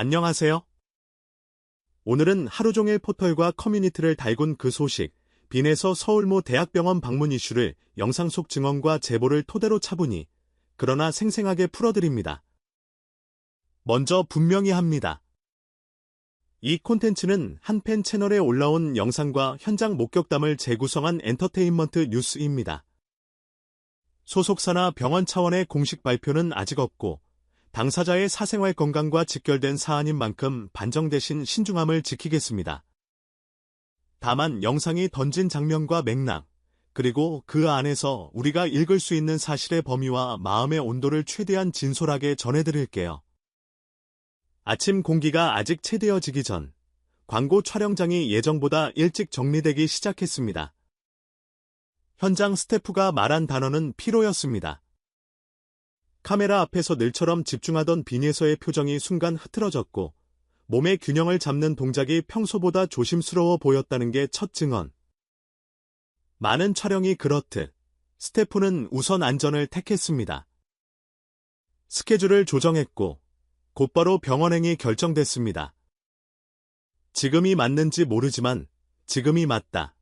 안녕하세요. 오늘은 하루 종일 포털과 커뮤니티를 달군 그 소식, 빈에서 서울모 대학병원 방문 이슈를 영상 속 증언과 제보를 토대로 차분히, 그러나 생생하게 풀어드립니다. 먼저 분명히 합니다. 이 콘텐츠는 한 팬 채널에 올라온 영상과 현장 목격담을 재구성한 엔터테인먼트 뉴스입니다. 소속사나 병원 차원의 공식 발표는 아직 없고, 당사자의 사생활 건강과 직결된 사안인 만큼 반정 대신 신중함을 지키겠습니다. 다만 영상이 던진 장면과 맥락, 그리고 그 안에서 우리가 읽을 수 있는 사실의 범위와 마음의 온도를 최대한 진솔하게 전해드릴게요. 아침 공기가 아직 채되어지기 전 광고 촬영장이 예정보다 일찍 정리되기 시작했습니다. 현장 스태프가 말한 단어는 피로였습니다. 카메라 앞에서 늘처럼 집중하던 빈에서의 표정이 순간 흐트러졌고 몸의 균형을 잡는 동작이 평소보다 조심스러워 보였다는 게 첫 증언. 많은 촬영이 그렇듯 스태프는 우선 안전을 택했습니다. 스케줄을 조정했고 곧바로 병원행이 결정됐습니다. 지금이 맞는지 모르지만 지금이 맞다.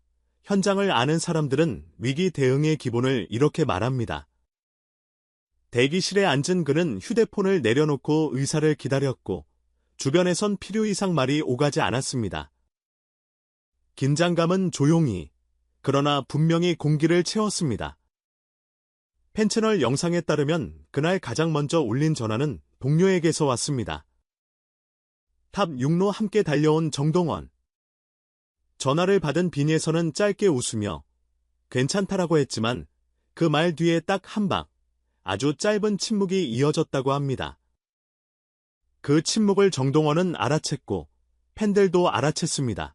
현장을 아는 사람들은 위기 대응의 기본을 이렇게 말합니다. 대기실에 앉은 그는 휴대폰을 내려놓고 의사를 기다렸고 주변에선 필요 이상 말이 오가지 않았습니다. 긴장감은 조용히 그러나 분명히 공기를 채웠습니다. 팬채널 영상에 따르면 그날 가장 먼저 울린 전화는 동료에게서 왔습니다. 탑 6로 함께 달려온 정동원. 전화를 받은 빈에서는 짧게 웃으며 괜찮다라고 했지만 그 말 뒤에 딱 한 방, 아주 짧은 침묵이 이어졌다고 합니다. 그 침묵을 정동원은 알아챘고 팬들도 알아챘습니다.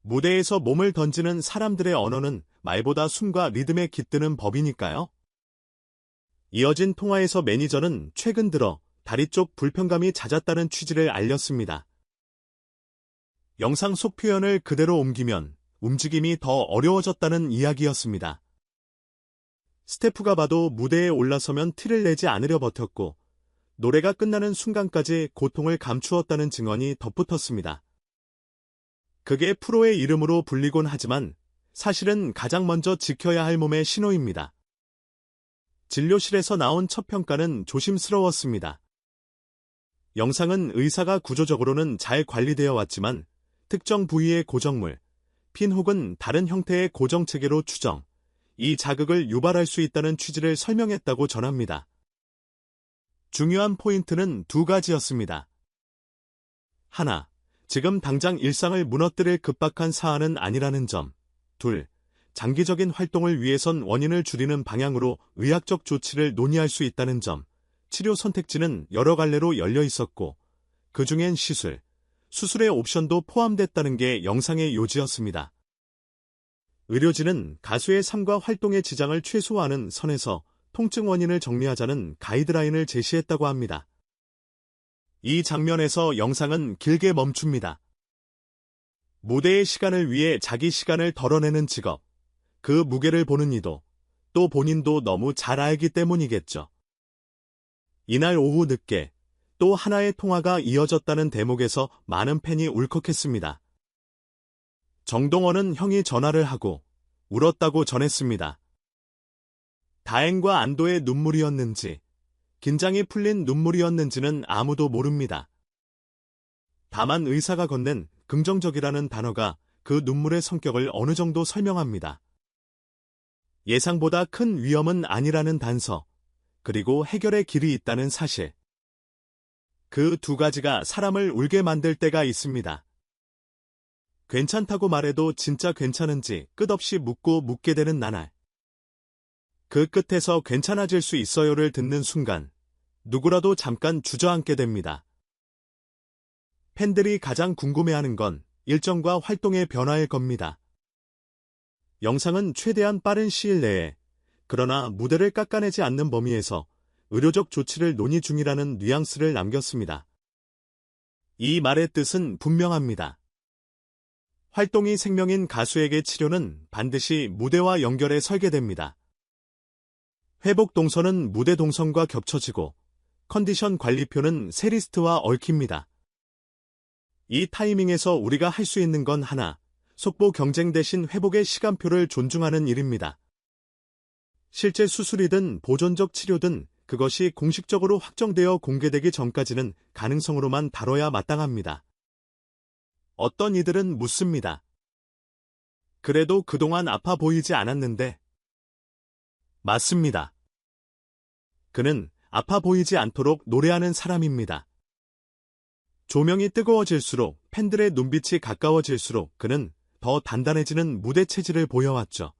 무대에서 몸을 던지는 사람들의 언어는 말보다 숨과 리듬에 깃드는 법이니까요. 이어진 통화에서 매니저는 최근 들어 다리 쪽 불편감이 잦았다는 취지를 알렸습니다. 영상 속 표현을 그대로 옮기면 움직임이 더 어려워졌다는 이야기였습니다. 스태프가 봐도 무대에 올라서면 티를 내지 않으려 버텼고 노래가 끝나는 순간까지 고통을 감추었다는 증언이 덧붙었습니다. 그게 프로의 이름으로 불리곤 하지만 사실은 가장 먼저 지켜야 할 몸의 신호입니다. 진료실에서 나온 첫 평가는 조심스러웠습니다. 영상은 의사가 구조적으로는 잘 관리되어 왔지만 특정 부위의 고정물, 핀 혹은 다른 형태의 고정체계로 추정, 이 자극을 유발할 수 있다는 취지를 설명했다고 전합니다. 중요한 포인트는 두 가지였습니다. 하나, 지금 당장 일상을 무너뜨릴 급박한 사안은 아니라는 점. 둘, 장기적인 활동을 위해선 원인을 줄이는 방향으로 의학적 조치를 논의할 수 있다는 점. 치료 선택지는 여러 갈래로 열려 있었고, 그 중엔 시술, 수술의 옵션도 포함됐다는 게 영상의 요지였습니다. 의료진은 가수의 삶과 활동의 지장을 최소화하는 선에서 통증 원인을 정리하자는 가이드라인을 제시했다고 합니다. 이 장면에서 영상은 길게 멈춥니다. 무대의 시간을 위해 자기 시간을 덜어내는 직업, 그 무게를 보는 이도, 또 본인도 너무 잘 알기 때문이겠죠. 이날 오후 늦게 또 하나의 통화가 이어졌다는 대목에서 많은 팬이 울컥했습니다. 정동원은 형이 전화를 하고 울었다고 전했습니다. 다행과 안도의 눈물이었는지, 긴장이 풀린 눈물이었는지는 아무도 모릅니다. 다만 의사가 건넨 긍정적이라는 단어가 그 눈물의 성격을 어느 정도 설명합니다. 예상보다 큰 위험은 아니라는 단서, 그리고 해결의 길이 있다는 사실. 그 두 가지가 사람을 울게 만들 때가 있습니다. 괜찮다고 말해도 진짜 괜찮은지 끝없이 묻고 묻게 되는 나날. 그 끝에서 괜찮아질 수 있어요를 듣는 순간 누구라도 잠깐 주저앉게 됩니다. 팬들이 가장 궁금해하는 건 일정과 활동의 변화일 겁니다. 영상은 최대한 빠른 시일 내에 그러나 무대를 깎아내지 않는 범위에서 의료적 조치를 논의 중이라는 뉘앙스를 남겼습니다. 이 말의 뜻은 분명합니다. 활동이 생명인 가수에게 치료는 반드시 무대와 연결해 설계됩니다. 회복 동선은 무대 동선과 겹쳐지고 컨디션 관리표는 세리스트와 얽힙니다. 이 타이밍에서 우리가 할 수 있는 건 하나, 속보 경쟁 대신 회복의 시간표를 존중하는 일입니다. 실제 수술이든 보존적 치료든 그것이 공식적으로 확정되어 공개되기 전까지는 가능성으로만 다뤄야 마땅합니다. 어떤 이들은 묻습니다. 그래도 그동안 아파 보이지 않았는데. 맞습니다. 그는 아파 보이지 않도록 노래하는 사람입니다. 조명이 뜨거워질수록 팬들의 눈빛이 가까워질수록 그는 더 단단해지는 무대 체질을 보여왔죠.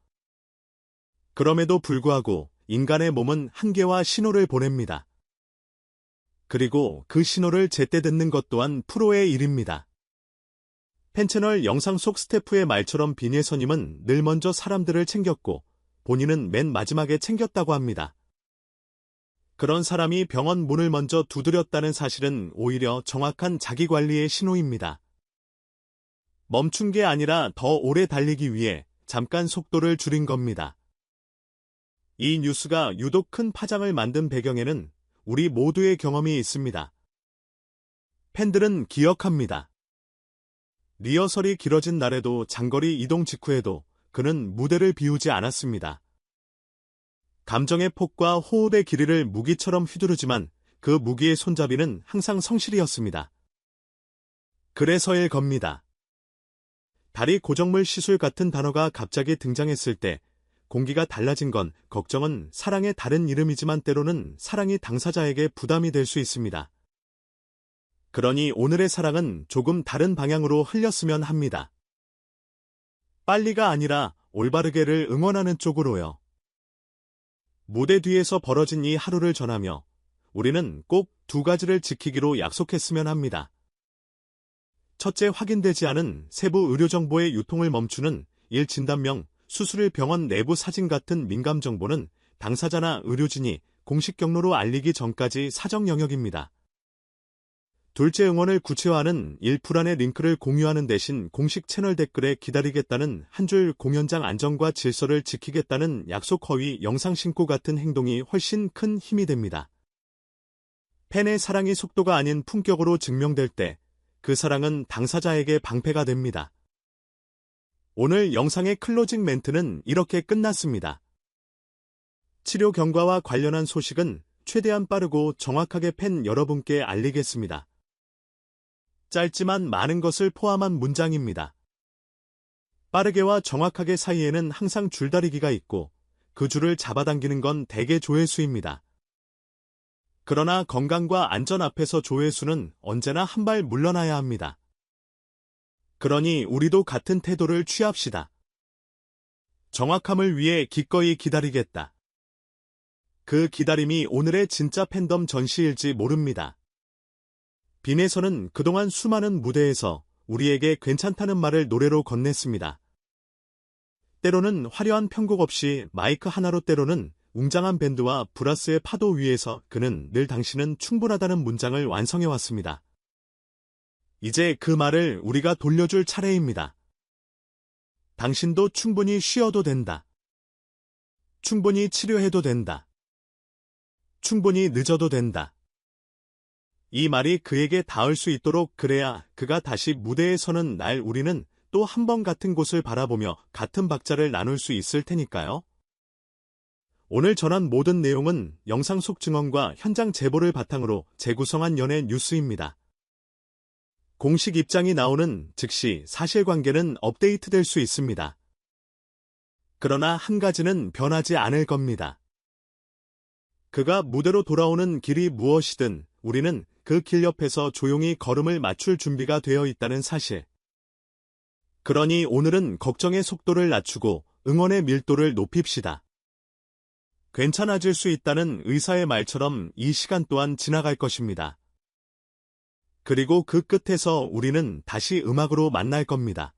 그럼에도 불구하고 인간의 몸은 한계와 신호를 보냅니다. 그리고 그 신호를 제때 듣는 것 또한 프로의 일입니다. 팬채널 영상 속 스태프의 말처럼 비니에서님은 늘 먼저 사람들을 챙겼고 본인은 맨 마지막에 챙겼다고 합니다. 그런 사람이 병원 문을 먼저 두드렸다는 사실은 오히려 정확한 자기관리의 신호입니다. 멈춘 게 아니라 더 오래 달리기 위해 잠깐 속도를 줄인 겁니다. 이 뉴스가 유독 큰 파장을 만든 배경에는 우리 모두의 경험이 있습니다. 팬들은 기억합니다. 리허설이 길어진 날에도 장거리 이동 직후에도 그는 무대를 비우지 않았습니다. 감정의 폭과 호흡의 길이를 무기처럼 휘두르지만 그 무기의 손잡이는 항상 성실이었습니다. 그래서일 겁니다. 다리 고정물 시술 같은 단어가 갑자기 등장했을 때 공기가 달라진 건 걱정은 사랑의 다른 이름이지만 때로는 사랑이 당사자에게 부담이 될 수 있습니다. 그러니 오늘의 사랑은 조금 다른 방향으로 흘렸으면 합니다. 빨리가 아니라 올바르게를 응원하는 쪽으로요. 무대 뒤에서 벌어진 이 하루를 전하며 우리는 꼭 두 가지를 지키기로 약속했으면 합니다. 첫째 확인되지 않은 세부 의료정보의 유통을 멈추는 1. 진단명, 수술일 병원 내부 사진 같은 민감 정보는 당사자나 의료진이 공식 경로로 알리기 전까지 사정 영역입니다. 둘째 응원을 구체화하는 일프란의 링크를 공유하는 대신 공식 채널 댓글에 기다리겠다는 한 줄 공연장 안전과 질서를 지키겠다는 약속 허위 영상 신고 같은 행동이 훨씬 큰 힘이 됩니다. 팬의 사랑이 속도가 아닌 품격으로 증명될 때 그 사랑은 당사자에게 방패가 됩니다. 오늘 영상의 클로징 멘트는 이렇게 끝났습니다. 치료 경과와 관련한 소식은 최대한 빠르고 정확하게 팬 여러분께 알리겠습니다. 짧지만 많은 것을 포함한 문장입니다. 빠르게와 정확하게 사이에는 항상 줄다리기가 있고 그 줄을 잡아당기는 건 대개 조회수입니다. 그러나 건강과 안전 앞에서 조회수는 언제나 한 발 물러나야 합니다. 그러니 우리도 같은 태도를 취합시다. 정확함을 위해 기꺼이 기다리겠다. 그 기다림이 오늘의 진짜 팬덤 전시일지 모릅니다. 빈에서는 그동안 수많은 무대에서 우리에게 괜찮다는 말을 노래로 건넸습니다. 때로는 화려한 편곡 없이 마이크 하나로 때로는 웅장한 밴드와 브라스의 파도 위에서 그는 늘 당신은 충분하다는 문장을 완성해왔습니다. 이제 그 말을 우리가 돌려줄 차례입니다. 당신도 충분히 쉬어도 된다. 충분히 치료해도 된다. 충분히 늦어도 된다. 이 말이 그에게 닿을 수 있도록 그래야 그가 다시 무대에 서는 날 우리는 또 한 번 같은 곳을 바라보며 같은 박자를 나눌 수 있을 테니까요. 오늘 전한 모든 내용은 영상 속 증언과 현장 제보를 바탕으로 재구성한 연예 뉴스입니다. 공식 입장이 나오는 즉시 사실관계는 업데이트될 수 있습니다. 그러나 한 가지는 변하지 않을 겁니다. 그가 무대로 돌아오는 길이 무엇이든 우리는 그 길 옆에서 조용히 걸음을 맞출 준비가 되어 있다는 사실. 그러니 오늘은 걱정의 속도를 낮추고 응원의 밀도를 높입시다. 괜찮아질 수 있다는 의사의 말처럼 이 시간 또한 지나갈 것입니다. 그리고 그 끝에서 우리는 다시 음악으로 만날 겁니다.